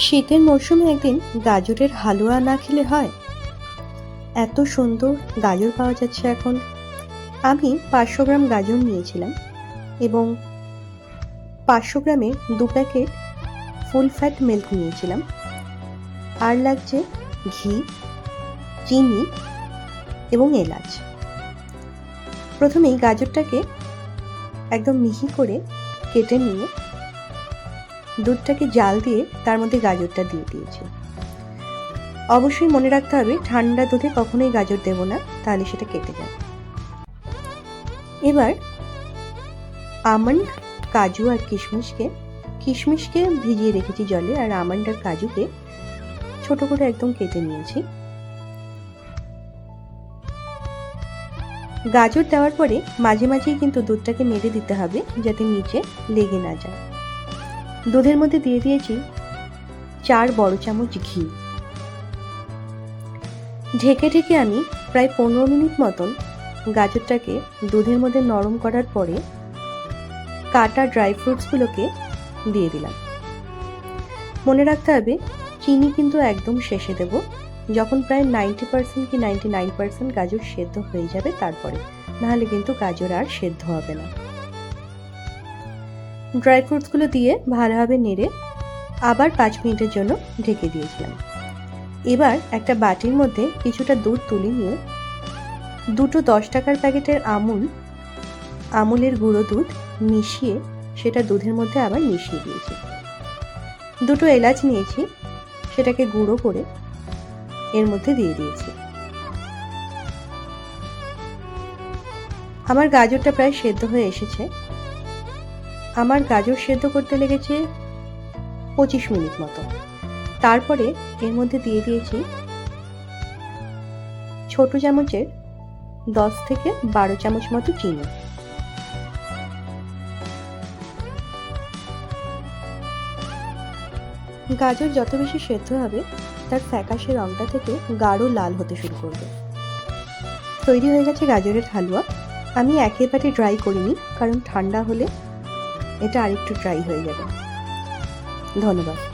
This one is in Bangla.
শীতের মরশুমে একদিন গাজরের হালুয়া না খেলে হয়? এত সুন্দর গাজর পাওয়া যাচ্ছে এখন। আমি পাঁচশো গ্রাম গাজর নিয়েছিলাম এবং পাঁচশো গ্রামের দু প্যাকেট ফুল ফ্যাট মিল্ক নিয়েছিলাম। আর লাগছে ঘি, চিনি এবং এলাচ। প্রথমেই গাজরটাকে একদম মিহি করে কেটে নিয়ে দুধটাকে জাল দিয়ে তার মধ্যে গাজরটা দিয়ে দিয়েছি। অবশ্যই মনে রাখতে হবে, ঠান্ডা দুধে কখনোই গাজর দেব না, তাহলে সেটা কেটে যাবে এবার আমন্ড, কাজু আর কিশমিশকে কিশমিশকে ভিজিয়ে রেখেছি জলে আর আমন্ড আর কাজুকে ছোট করে একদম কেটে নিয়েছি। গাজর দেওয়ার পরে মাঝে মাঝেই কিন্তু দুধটাকে নেড়ে দিতে হবে, যাতে নিচে লেগে না যায়। দুধের মধ্যে দিয়ে দিয়েছি চার বড় চামচ ঘি। ঢেকে ঢেকে আমি প্রায় পনেরো মিনিট মতন গাজরটাকে দুধের মধ্যে নরম করার পরে কাটা ড্রাই ফ্রুটসগুলোকে দিয়ে দিলাম। মনে রাখতে হবে, চিনি কিন্তু একদম শেষে দেব। যখন প্রায় নাইনটি পার্সেন্ট কি নাইনটি নাইন পার্সেন্ট গাজর সেদ্ধ হয়ে যাবে তারপরে। নাহলে কিন্তু গাজর আর সেদ্ধ হবে না। ড্রাই ফ্রুটসগুলো দিয়ে ভালোভাবে নেড়ে আবার পাঁচ মিনিটের জন্য ঢেকে দিয়েছিলাম। এবার একটা বাটির মধ্যে কিছুটা দুধ তুলে নিয়ে দুটো দশ টাকার প্যাকেটের আমুল, আমুলের গুঁড়ো দুধ মিশিয়ে সেটা দুধের মধ্যে আবার মিশিয়ে দিয়েছি। দুটো এলাচ নিয়েছি, সেটাকে গুঁড়ো করে এর মধ্যে দিয়ে দিয়েছি। আমার গাজরটা প্রায় সেদ্ধ হয়ে এসেছে। আমার গাজর সেদ্ধ করতে লেগেছে পঁচিশ মিনিট মতো। তারপরে এর মধ্যে দিয়ে দিয়েছি ছোট চামচের দশ থেকে বারো চামচ মতো চিনি। গাজর যত বেশি সেদ্ধ হবে, তার ফ্যাকাশে রংটা থেকে গাঢ় লাল হতে শুরু করবে। তৈরি হয়ে গেছে গাজরের হালুয়া। আমি একেবারে ড্রাই করিনি, কারণ ঠান্ডা হলে এটা আরেকটু ট্রাই হয়ে যাবে। ধন্যবাদ।